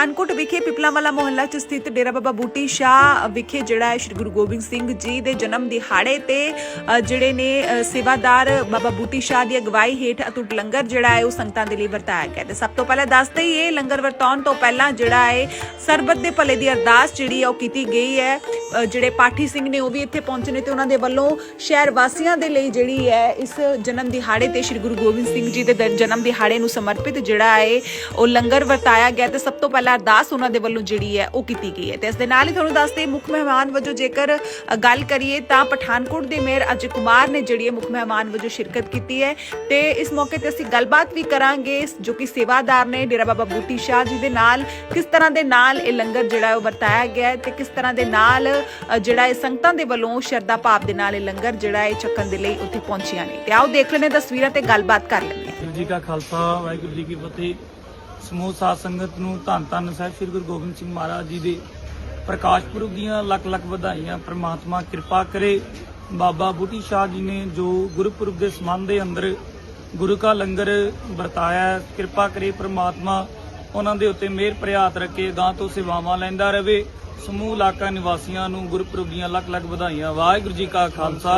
ਪਠਾਨਕੋਟ ਵਿਖੇ ਪਿਪਲਾਵਾਲਾ ਮੁਹੱਲਾ 'ਚ ਸਥਿਤ ਡੇਰਾ ਬਾਬਾ ਬੂਟੀ ਸ਼ਾਹ ਵਿਖੇ ਜਿਹੜਾ ਹੈ ਸ਼੍ਰੀ ਗੁਰੂ ਗੋਬਿੰਦ ਸਿੰਘ ਜੀ ਦੇ ਜਨਮ ਦਿਹਾੜੇ ਤੇ ਜਿਹੜੇ ਨੇ ਸੇਵਾਦਾਰ ਬਾਬਾ ਬੂਟੀ ਸ਼ਾਹ ਦੀ ਅਗਵਾਈ ਹੇਠ ਅਤੁੱਟ ਲੰਗਰ ਜਿਹੜਾ ਹੈ ਉਹ ਸੰਗਤਾਂ ਦੇ ਲਈ ਵਰਤਾਇਆ ਗਿਆ ਤੇ ਸਭ ਤੋਂ ਪਹਿਲਾਂ ਦੱਸਦੇ ਹੀ ਲੰਗਰ ਵਰਤਾਉਣ ਤੋਂ ਪਹਿਲਾਂ ਜਿਹੜਾ ਹੈ ਸਰਬਤ ਦੇ ਭਲੇ ਦੀ ਅਰਦਾਸ ਜਿਹੜੀ ਹੈ ਉਹ ਕੀਤੀ ਗਈ ਹੈ। ਜਿਹੜੇ ਪਾਠੀ ਸਿੰਘ ਨੇ ਉਹ ਵੀ ਇੱਥੇ ਪਹੁੰਚੇ ਨੇ ਤੇ ਉਹਨਾਂ ਦੇ ਵੱਲੋਂ ਸ਼ਹਿਰ ਵਾਸੀਆਂ ਦੇ ਲਈ ਜਿਹੜੀ ਹੈ ਇਸ ਜਨਮ ਦਿਹਾੜੇ ਤੇ ਸ਼੍ਰੀ ਗੁਰੂ ਗੋਬਿੰਦ ਸਿੰਘ ਜੀ ਦੇ ਦਰ- ਜਨਮ ਦਿਹਾੜੇ ਨੂੰ ਸਮਰਪਿਤ ਜਿਹੜਾ ਹੈ ਉਹ ਲੰਗਰ ਵਰਤਾਇਆ ਗਿਆ ਤੇ ਸਭ ਤੋਂ ਪਹਿਲਾਂ ਅਰਦਾਸ ਉਹਨਾਂ ਦੇ ਵੱਲੋਂ ਜਿਹੜੀ ਹੈ ਉਹ ਕੀਤੀ ਗਈ ਹੈ। ਤੇ ਇਸ ਦੇ ਨਾਲ ਹੀ ਤੁਹਾਨੂੰ ਦੱਸਦੇ, ਮੁੱਖ ਮਹਿਮਾਨ ਵਜੋਂ ਜੇਕਰ ਗੱਲ ਕਰੀਏ ਤਾਂ ਪਠਾਨਕੋਟ ਦੇ ਮੇਅਰ ਅਜੇ ਕੁਮਾਰ ਨੇ ਜਿਹੜੀ ਹੈ ਮੁੱਖ ਮਹਿਮਾਨ ਵਜੋਂ ਸ਼ਿਰਕਤ ਕੀਤੀ ਹੈ। ਤੇ ਇਸ ਮੌਕੇ ਤੇ ਅਸੀਂ ਗੱਲਬਾਤ ਵੀ ਕਰਾਂਗੇ ਜੋ ਕਿ ਸੇਵਾਦਾਰ ਨੇ ਡੇਰਾ ਬਾਬਾ ਬੂਟੀ ਸ਼ਾਹ ਜੀ ਦੇ ਨਾਲ, ਕਿਸ ਤਰ੍ਹਾਂ ਦੇ ਨਾਲ ਇਹ ਲੰਗਰ ਜਿਹੜਾ ਉਹ ਵਰਤਾਇਆ ਗਿਆ ਤੇ ਕਿਸ ਤਰ੍ਹਾਂ ਦੇ ਨਾਲ ਜਿਹੜਾ ਇਹ ਸੰਗਤਾਂ ਦੇ ਵੱਲੋਂ ਸ਼ਰਧਾ ਭਾਵ ਦੇ ਨਾਲ ਇਹ ਲੰਗਰ ਜਿਹੜਾ ਹੈ ਚੱਕਣ ਦੇ ਲਈ ਉੱਥੇ ਪਹੁੰਚੀਆਂ ਨੇ। ਤੇ ਆਓ ਦੇਖ ਲੈਣੇ ਤਸਵੀਰਾਂ ਤੇ ਗੱਲਬਾਤ ਕਰ ਲੈਂਦੇ ਹਾਂ। ਜੀ ਕਾ ਖਾਲਸਾ, ਵਾਹਿਗੁਰੂ ਜੀ ਕੀ ਫਤਿਹ। ਸਮੂਹ ਸਾਧ ਸੰਗਤ ਨੂੰ ਧੰਨ ਧੰਨ ਸਾਹਿਬ ਸ੍ਰੀ ਗੁਰੂ ਗੋਬਿੰਦ ਸਿੰਘ ਮਹਾਰਾਜ ਜੀ ਦੇ ਪ੍ਰਕਾਸ਼ ਪੁਰਬ ਦੀਆਂ ਲੱਖ ਲੱਖ ਵਧਾਈਆਂ, ਪ੍ਰਮਾਤਮਾ ਕਿਰਪਾ ਕਰੇ। ਬਾਬਾ ਬੂਟੀ ਸ਼ਾਹ ਜੀ ਨੇ ਜੋ ਗੁਰਪੁਰਬ ਦੇ ਸੰਬੰਧ ਦੇ ਅੰਦਰ ਗੁਰੂ ਕਾ ਲੰਗਰ ਵਰਤਾਇਆ, ਕਿਰਪਾ ਕਰੇ ਪ੍ਰਮਾਤਮਾ ਉਹਨਾਂ ਦੇ ਉੱਤੇ ਮਿਹਰ ਪ੍ਰਿਆਤ ਰੱਖੇ, ਗਾਂ ਤੋਂ ਸੇਵਾਵਾਂ ਲੈਂਦਾ ਰਹੇ ਸਮੂਹ ਇਲਾਕਾ ਨਿਵਾਸੀਆਂ ਨੂੰ ਗੁਰਪੁਰਬ ਦੀਆਂ ਲੱਖ ਲੱਖ ਵਧਾਈਆਂ। ਵਾਹਿਗੁਰੂ ਜੀ ਕਾ ਖਾਲਸਾ,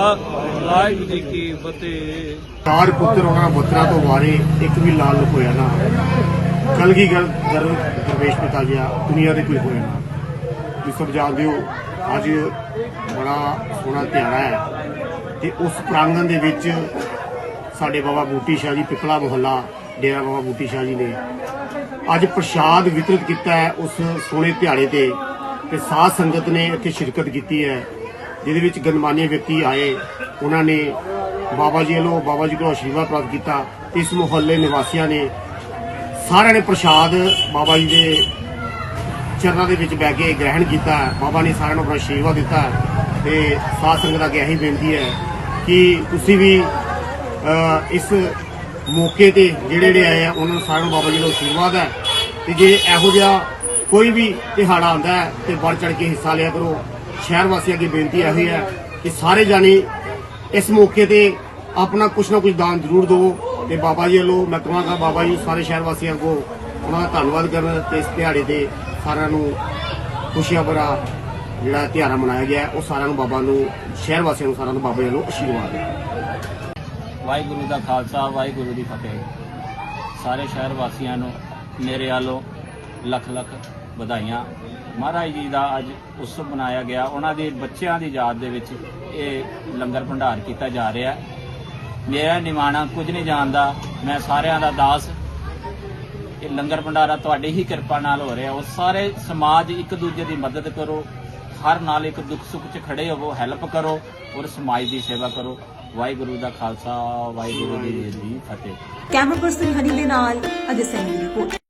ਵਾਹਿਗੁਰੂ ਜੀ ਕੀ ਫਤਿਹ। ਚਾਰ ਪੁੱਤਰ ਉਹਨਾਂ ਬੁੱਤਰਾਂ ਤੋਂ ਵਾਰੇ ਇੱਕ ਵੀ ਲਾਲ ਹੋਇਆ ਨਾ। ਕਲਗੀ ਗਰ ਗਰਮ ਦਰਵੇਸ਼ ਪਿਤਾ ਗਿਆ ਦੁਨੀਆ ਦੇ ਕੋਈ ਹੋਇਆ ਨਾ। ਤੁਸੀਂ ਸਭ ਜਾਣਦੇ ਹੋ ਅੱਜ ਬੜਾ ਸੋਹਣਾ ਤਿਉਹਾਰ ਹੈ। ਤੇ ਉਸ ਪ੍ਰਾਂਗਣ ਦੇ ਵਿੱਚ ਸਾਡੇ ਬਾਬਾ ਬੂਟੀ ਸ਼ਾਹ ਜੀ, ਪਿਪਲਾ ਮੁਹੱਲਾ, ਡੇਰਾ ਬਾਬਾ ਬੂਟੀ ਸ਼ਾਹ ਜੀ ਨੇ ਅੱਜ ਪ੍ਰਸ਼ਾਦ ਵਿਤਰਿਤ ਕੀਤਾ ਹੈ ਉਸ ਸੋਹਣੇ ਦਿਹਾੜੇ ਤੇ। ਤੇ ਸਾਧ ਸੰਗਤ ਨੇ ਇੱਥੇ ਸ਼ਿਰਕਤ ਕੀਤੀ ਹੈ, ਜਿਹਦੇ ਵਿੱਚ ਗਨਮਾਨੀ ਵਿਅਕਤੀ ਆਏ। ਉਹਨਾਂ ਨੇ ਬਾਬਾ ਜੀ ਵੱਲੋਂ ਬਾਬਾ ਜੀ ਕੋਲੋਂ ਆਸ਼ੀਰਵਾਦ ਪ੍ਰਾਪਤ ਕੀਤਾ। ਇਸ ਮੁਹੱਲੇ ਨਿਵਾਸੀਆਂ ਨੇ ਸਾਰਿਆਂ ਨੇ ਪ੍ਰਸ਼ਾਦ ਬਾਬਾ ਜੀ ਦੇ ਚਰਨਾਂ ਦੇ ਵਿੱਚ ਬਹਿ ਕੇ ਗ੍ਰਹਿਣ ਕੀਤਾ। ਬਾਬਾ ਨੇ ਸਾਰਿਆਂ ਨੂੰ ਆਪਣਾ ਆਸ਼ੀਰਵਾਦ ਦਿੱਤਾ ਤੇ ਸਾਧ ਸੰਗਤ ਅੱਗੇ ਇਹੀ ਬੇਨਤੀ ਹੈ ਕਿ ਤੁਸੀਂ ਵੀ ਇਸ ਮੌਕੇ ਤੇ ਜਿਹੜੇ ਜਿਹੜੇ ਆਏ ਆ, ਉਹਨਾਂ ਨੂੰ ਸਾਰਿਆਂ ਨੂੰ ਬਾਬਾ ਜੀ ਦਾ ਆਸ਼ੀਰਵਾਦ ਹੈ। ਤੇ ਜੇ ਇਹੋ ਜਿਹਾ ਕੋਈ ਵੀ ਦਿਹਾੜਾ ਆਉਂਦਾ ਹੈ ਤੇ ਵੱਧ ਚੜ ਕੇ ਹਿੱਸਾ ਲਿਆ ਕਰੋ, ਸ਼ਹਿਰ ਵਾਸੀਆਂ ਅੱਗੇ ਬੇਨਤੀ ਇਹੀ ਹੈ ਕਿ ਸਾਰੇ ਜਾਣੇ ਇਸ ਮੌਕੇ ਤੇ ਆਪਣਾ ਕੁਛ ਨਾ ਕੁਛ ਦਾਨ ਜ਼ਰੂਰ ਦਿਓ। ਤੇ ਬਾਬਾ ਜੀ ਵੱਲੋਂ ਮੈਂ ਕਹਾਂਗਾ ਬਾਬਾ ਜੀ ਸਾਰੇ ਸ਼ਹਿਰ ਵਾਸੀਆਂ ਕੋ ਉਹਨਾਂ ਦਾ ਧੰਨਵਾਦ ਕਰਨ ਤੇ ਇਸ ਦਿਹਾੜੇ ਤੇ ਸਾਰਿਆਂ ਨੂੰ ਖੁਸ਼ੀਆਂ ਭਰਾ ਜਿਹੜਾ ਤਿਉਹਾਰ ਮਨਾਇਆ ਗਿਆ ਉਹ ਸਾਰਿਆਂ ਨੂੰ ਬਾਬਾ ਨੂੰ, ਸ਼ਹਿਰ ਵਾਸੀਆਂ ਨੂੰ ਸਾਰਿਆਂ ਨੂੰ ਬਾਬਾ ਜੀ ਵੱਲੋਂ ਆਸ਼ੀਰਵਾਦ ਹੈ ਵਾਹਿਗੁਰੂ ਦਾ ਖਾਲਸਾ, ਵਾਹਿਗੁਰੂ ਦੀ ਫਤਿਹ। ਸਾਰੇ ਸ਼ਹਿਰ ਵਾਸੀਆਂ ਨੂੰ ਮੇਰੇ ਵੱਲੋਂ ਲੱਖ ਲੱਖ ਵਧਾਈਆਂ। ਮਹਾਰਾਜ ਜੀ ਦਾ ਅੱਜ ਉਤਸਵ ਮਨਾਇਆ ਗਿਆ। ਉਹਨਾਂ ਦੇ ਬੱਚਿਆਂ ਦੀ ਯਾਦ ਦੇ ਵਿੱਚ ਇਹ ਲੰਗਰ ਭੰਡਾਰ ਕੀਤਾ ਜਾ ਰਿਹਾ ਹੈ। ਮੇਰਾ ਨਿਮਾਣਾ ਕੁਝ ਨਹੀਂ ਜਾਣਦਾ। ਮੈਂ ਸਾਰਿਆਂ ਦਾ ਦਾਸ। ਇਹ ਲੰਗਰ ਭੰਡਾਰਾ ਤੁਹਾਡੀ ਹੀ ਕਿਰਪਾ ਨਾਲ ਹੋ ਰਿਹਾ। ਉਹ ਸਾਰੇ ਸਮਾਜ ਇੱਕ ਦੂਜੇ ਦੀ ਮਦਦ ਕਰੋ। ਹਰ ਨਾਲ ਇੱਕ ਦੁੱਖ ਸੁੱਖ 'ਚ ਖੜੇ ਹੋਵੋ, ਹੈਲਪ ਕਰੋ ਔਰ ਸਮਾਜ ਦੀ ਸੇਵਾ ਕਰੋ। ਵਾਹਿਗੁਰੂ ਦਾ ਖਾਲਸਾ, ਵਾਹਿਗੁਰੂ ਜੀ ਦੀ ਫਤਿਹ। ਕੈਮਰਾ ਪਰਸਨ ਹਨੀ ਦੇ ਨਾਲ ਅਜੇ ਸੈਨੀ ਦੀ ਰਿਪੋਰਟ।